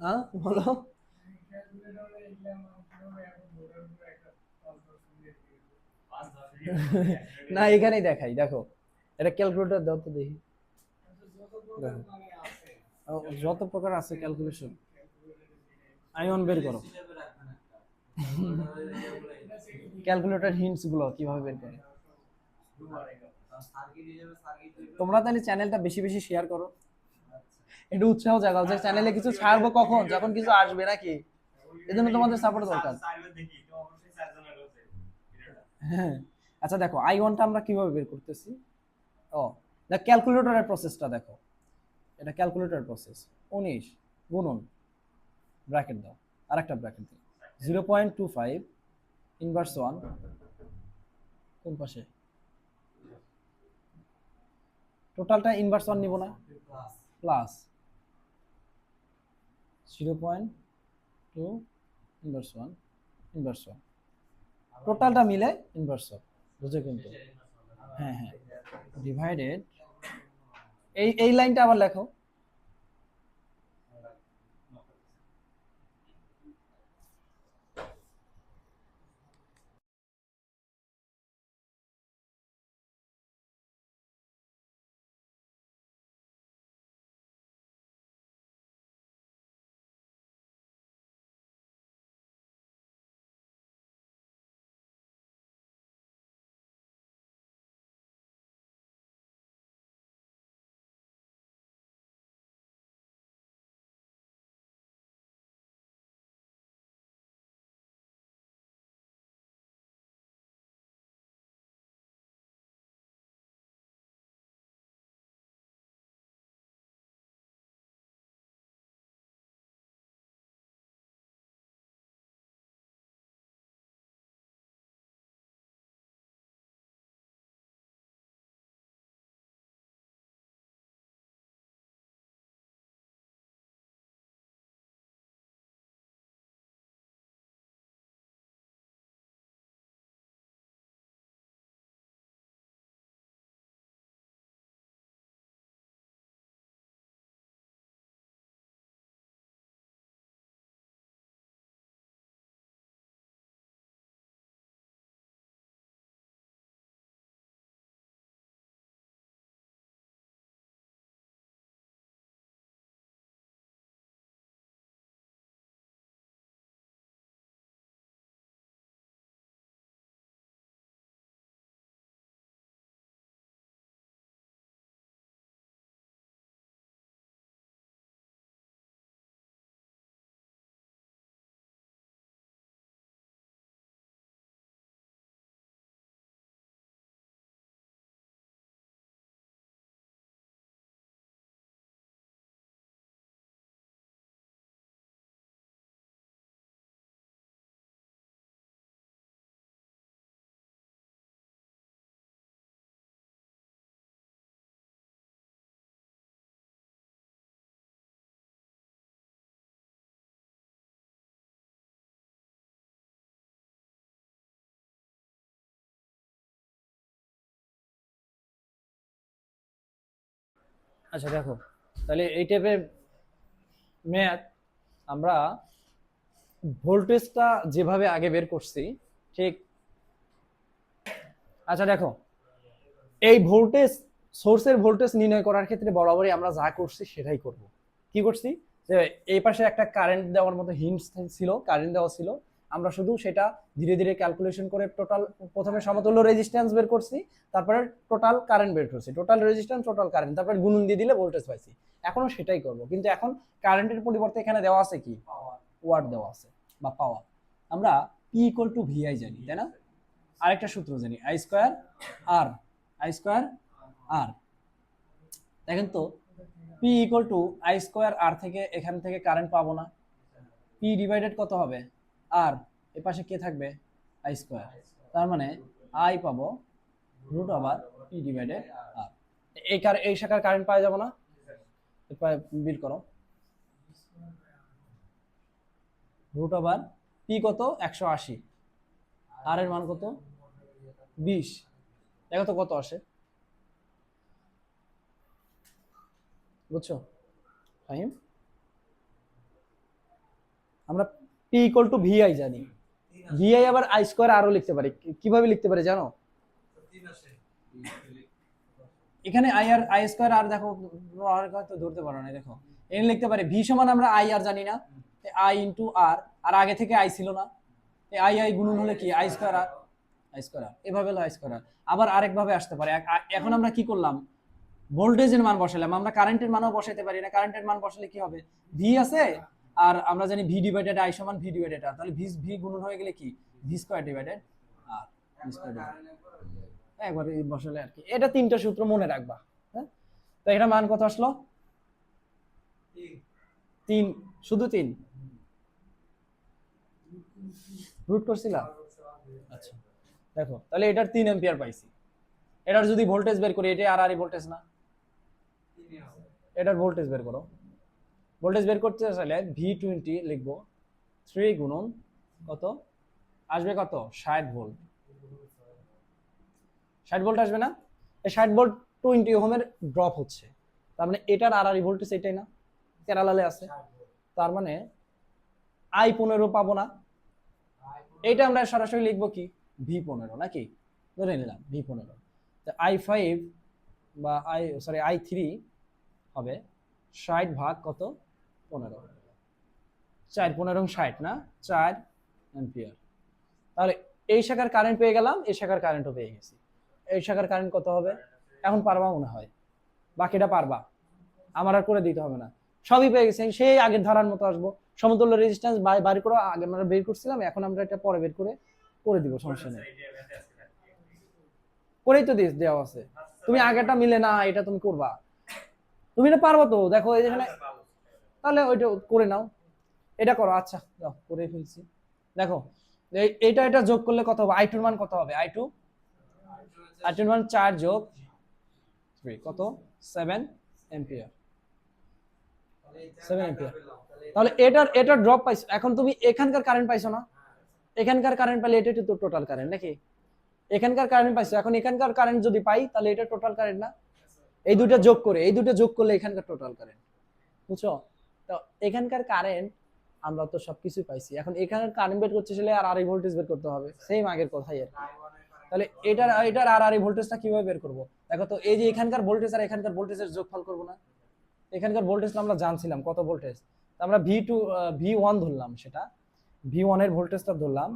হ্যাঁ বলো। না, এখানেই দেখাই, দেখো। এটা ক্যালকুলেটর দাও তো দেখি। যত প্রকার আছে ক্যালকুলেশন আইন বের করো। ক্যালকুলেটর হিন্টসগুলো কীভাবে বের করে? তোমরা তাহলে চ্যানেলটা বেশি বেশি শেয়ার করো। একটু উৎসাহ জাগাও যে চ্যানেলে কিছু ছাড়বো কখন? যখন কিছু আসবে নাকি? এজন্য তোমাদের সাপোর্ট দরকার। হ্যাঁ। আচ্ছা দেখো আই ওয়ানটা আমরা কীভাবে বের করতেছি? ও, দেখ ক্যালকুলেটরের প্রসেসটা দেখো। এটা ক্যালকুলেটর প্রসেস উনিশ গুণন ব্র্যাকেট দাও। আর একটা ব্র্যাকেট দাও zero point two five inverse one কোন পাশে? টোটালটা ইনভার্স ওয়ান নিব না? Plus zero point two inverse one inverse one টোটালটা মিলে ইনভার্স ওয়ান বুঝে কিন্তু? হ্যাঁ হ্যাঁ। ডিভাইডেড এই এই লাইনটা আবার লেখো। আচ্ছা দেখো। তাহলে এই টাইপের ম্যাথ আমরা ভোল্টেজটা যেভাবে আগে বের করছি, ঠিক? আচ্ছা দেখো। এই ভোল্টেজ সোর্সের ভোল্টেজ নির্ণয় করার ক্ষেত্রে বরাবরই আমরা যা করছি সেটাই করব। কি করছি? যে এই পাশে একটা কারেন্ট দেওয়ার মতো হিন্টস ছিল কারেন্ট দেওয়া ছিল আমরা শুধু সেটা ধীরে ধীরে ক্যালকুলেশন করে টোটাল প্রথমে সমতুল্য রেজিস্ট্যান্স বের করছি তারপরে টোটাল কারেন্ট বের করছি। টোটাল রেজিস্ট্যান্স টোটাল কারেন্ট তারপরে গুণন দিয়ে দিলে ভোল্টেজ পাইছি। এখনও সেটাই করব কিন্তু এখন কারেন্টের পরিবর্তে এখানে দেওয়া আছে কি? ওয়াট দেওয়া আছে বা পাওয়ার আমরা পি ইকুয়াল টু ভিআই জানি তাই না? আরেকটা সূত্র জানি I square R I square R দেখেন তো P equal to I square R থেকে এখান থেকে কারেন্ট পাবো না। পি ডিভাইডেড কত হবে? আর এ পাশে কে থাকবে? আই স্কোয়ার তার মানে আই পাবো রুট আবার পি ডিভাইডেড আর এই কার এই শাখার কারেন্ট পাওয়া যাব না? বিল করো। রুট আবার পি কত? একশো আশি। আর এর মান কত? বিশ। দেখো তো কত আসে। বুঝছ? ফাহিম? আমরা পি ইকুয়াল টু ভিআই জানি। ভিআই আবার আই স্কোয়ার আরও লিখতে পারি। কীভাবে লিখতে পারি জানো? এখানে I R I square R দেখো আর হয়তো ধরতে পারো না, দেখো। এখানে লিখতে পারি ভি সমান আমরা আই আর জানি না। আই ইন্টু আর আর আগে থেকে আই ছিল না। আই আই গুণন হলে কি? I square R I square এভাবে হলো আই স্কোয়ার আর আবার আরেকভাবে আসতে পারে। এখন আমরা কি করলাম? ভোল্টেজের মান বসালাম। আমরা কারেন্টের মানও বসাইতে পারি না। কারেন্টের মান বসালে কি হবে? ভি আছে? আর আমরা জানি ভি ডিভাইডেড আই সমান ভি ডিভাইডেড আর তাহলে ভি ভি গুণন হয়ে গেলে কি? V square divided R V square একবার বসালে আর কি। এটা তিনটা সূত্র মনে রাখবা হ্যাঁ? তো এটা মান কত আসলো? তিন। শুধু তিন? রুট করছিলাম আচ্ছা। দেখো, তাহলে এটার তিন এম্পিয়ার পাইছি। এটার যদি ভোল্টেজ বের করি, এটা আর আর ভোল্টেজ না? এটার ভোল্টেজ বের করো। ভোল্টেজ বের করতে চাইলে ভি টোয়েন্টি লিখব থ্রি গুণন কত? আসবে কত? ষাট ভোল্ট ষাট ভোল্ট আসবে না? এই ষাট ভোল্ট টোয়েন্টি ওহমের ড্রপ হচ্ছে। তার মানে এটার আর আর ভোল্টেজ এটাই না? কেরালালে আছে। তার মানে আই পনেরো পাবো না। এটা আমরা সরাসরি লিখব কি? ভি পনেরো নাকি? ধরে নিলাম ভি পনেরো। আই ফাইভ বা আই সরি আই থ্রি হবে। ষাট ভাগ কত? পনেরো। চার, পনেরো ষাট, না? চার অ্যাম্পিয়ার। তাহলে এই শাখার কারেন্ট পেয়ে গেলাম, এই শাখার কারেন্টও পেয়ে গেছি। এই শাখার কারেন্ট কত হবে? এখন পারবা মনে হয়। বাকিটা পারবা। আমার আর করে দিতে হবে না। সবই পেয়ে গেছি। সেই আগের ধারার মতো আসব। সমতুল্য রেজিস্ট্যান্স বাইর করে। আগে আমরা বের করছিলাম, এখন আমরা এটা পরে বের করে করে দিব, সমস্যা নেই। করেই তো দিস দেওয়া আছে। তুমি আগেটা মিলে না, এটা তুমি করবা। তুমি এটা পারব তো। দেখো, এই যেখানে তাহলে ওইটা করে নাও। এটা করো আচ্ছা যাও, করে ফেলছি। দেখো এইটা এটা যোগ করলে কত হবে? আই টুর মান কত হবে? আই টু আই টুর মান চার যোগ থ্রি কত? সেভেন এম্পিয়ার সেভেন এম্পিয়ার তাহলে এটার এটা ড্রপ পাইছো। এখন তুমি এখানকার কারেন্ট পাইছো না? এখানকার কারেন্ট পাইলে এটা তো টোটাল কারেন্ট নাকি? এখানকার কারেন্ট পাইছো। এখন এখানকার কারেন্ট যদি পাই, তাহলে এটা টোটাল কারেন্ট না? এই দুটো যোগ করে, এই দুটো যোগ করলে এখানকার টোটাল কারেন্ট বুঝছ? তো এখানকার কারেন্ট আমরা তো সবকিছু পাইছি। এখন এখানের কারেন্ট বের করতে চাইলে আর আর ভোল্টেজ বের করতে হবে। সেম আগের কথাই আর তাহলে এটার এটার আর আর ভোল্টেজটা কীভাবে বের করব? দেখো তো, এই যে এখানকার ভোল্টেজ আর এখানকার ভোল্টেজের যোগফল করব না? এখানকার ভোল্টেজটা আমরা জানছিলাম কত ভোল্টেজ তো আমরা ভি টু ভি ওয়ান ধরলাম সেটা। ভি ওয়ানের ভোল্টেজটা ধরলাম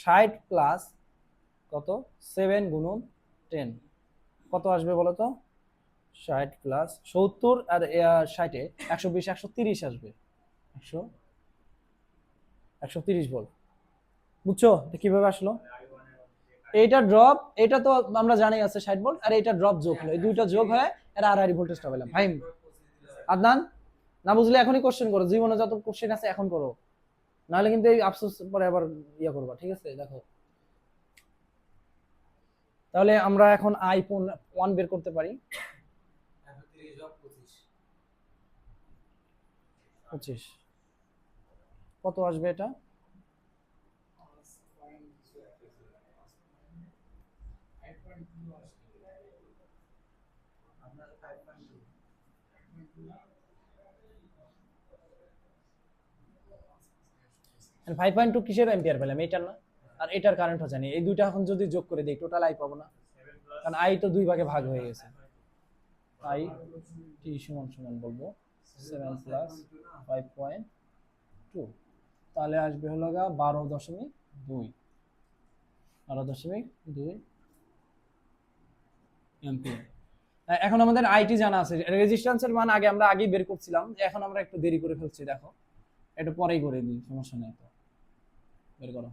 ষাট প্লাস কত? সেভেন গুণন টেন কত আসবে বলো তো? ষাট প্লাস সত্তর আর ষাটে একশো বিশ, একশো তিরিশ আসবে। একশো একশো তিরিশ বল। বুঝছ? কীভাবে আসলো? এইটা ড্রপ এটা তো আমরা জানি আছে ষাট ভোল্ট আর এটা ড্রপ যোগ হলো। এই দুইটা যোগ হয় আর আর ভোল্টেজটা পেলাম ভাই আদনান, না বুঝলে এখনই কোশ্চেন করো। জীবনে যত কোশ্চেন আছে এখন করো। নাহলে কিন্তু এই আফসোস পরে আবার ইয়ে করবা, ঠিক আছে? দেখো। তাহলে আমরা এখন আইফোন ওয়ান বের করতে পারি। পঁচিশ। কত আসবে এটা? ফাইভ পয়েন্ট টু কিসের এম্পিয়ার পেলাম? এইটার না? আর এটার কারেন্টও জানি এই দুইটা এখন যদি যোগ করে দিই টোটাল আই পাবো না। কারণ আই তো দুই ভাগে ভাগ হয়ে গেছে। আই টি সমান সমান বলব। Seven plus five point two তাহলে আসবে হলো গা বারো দশমিক দুই। বারো দশমিক দুই এম্পিয়ার এখন আমাদের আইটি জানা আছে। রেজিস্ট্যান্সের মান আগে আমরা আগেই বের করছিলাম। এখন আমরা একটু দেরি করে ফেলছি দেখো। একটু পরেই করে দিই সমস্যা নেই তো। বের করো।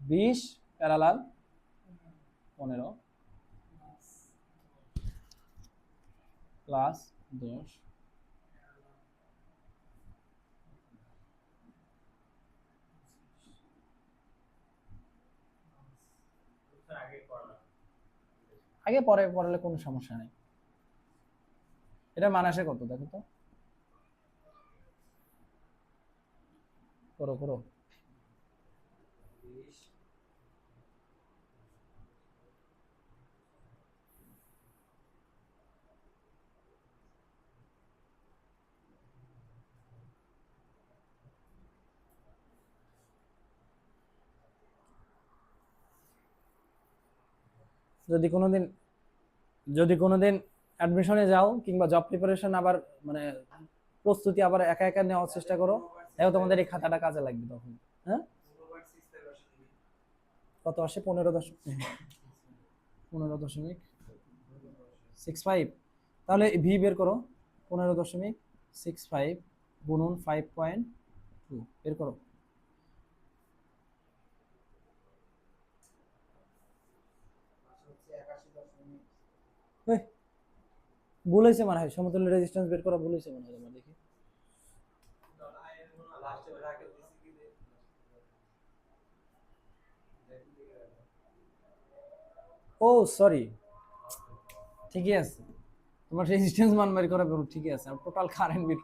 বিশ প্যারালাল পনেরো। প্লাস দশ। আগে পরে পড়ালে কোনো সমস্যা নেই। এটা মানাসে কত দেখো তো। করো করো। যদি কোনোদিন যদি কোনোদিন অ্যাডমিশনে যাও কিংবা জব প্রিপারেশন আবার মানে প্রস্তুতি আবার একা একা নেওয়ার চেষ্টা করো দেখো তোমাদের এই খাতাটা কাজে লাগবে তখন হ্যাঁ? কত আসে? পনেরো দশমিক পনেরো দশমিক সিক্স ফাইভ তাহলে ভি বের করো, পনেরো দশমিক সিক্স ফাইভ গুণন ফাইভ পয়েন্ট টু বের করো এই, ভুল হয়েছে মনে হয় সমতুল্য রেজিস্ট্যান্স বের করা ভুল হয়েছে মনে হয় তোমার দেখি। ও সরি ঠিকই আছে। তোমার রেজিস্ট্যান্স মান বের করা বেরো ঠিকই আছে। টোটাল কারেন্ট বের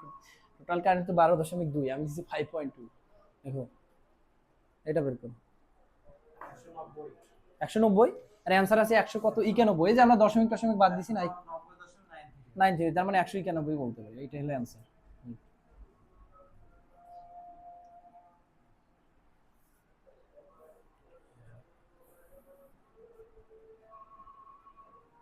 টোটাল কারেন্ট তো বারো দশমিক দুই, আমি দিচ্ছি ফাইভ পয়েন্ট টু দেখো, এটা বের করো। একশো নব্বই? আর অ্যান্সার আছে একশো কত? একানব্বই। এই যে আমরা দশমিক দশমিক বাদ দিছি না নাইনটি তার মানে একশো একানব্বই বলতে পারি এইটা হলে অ্যান্সার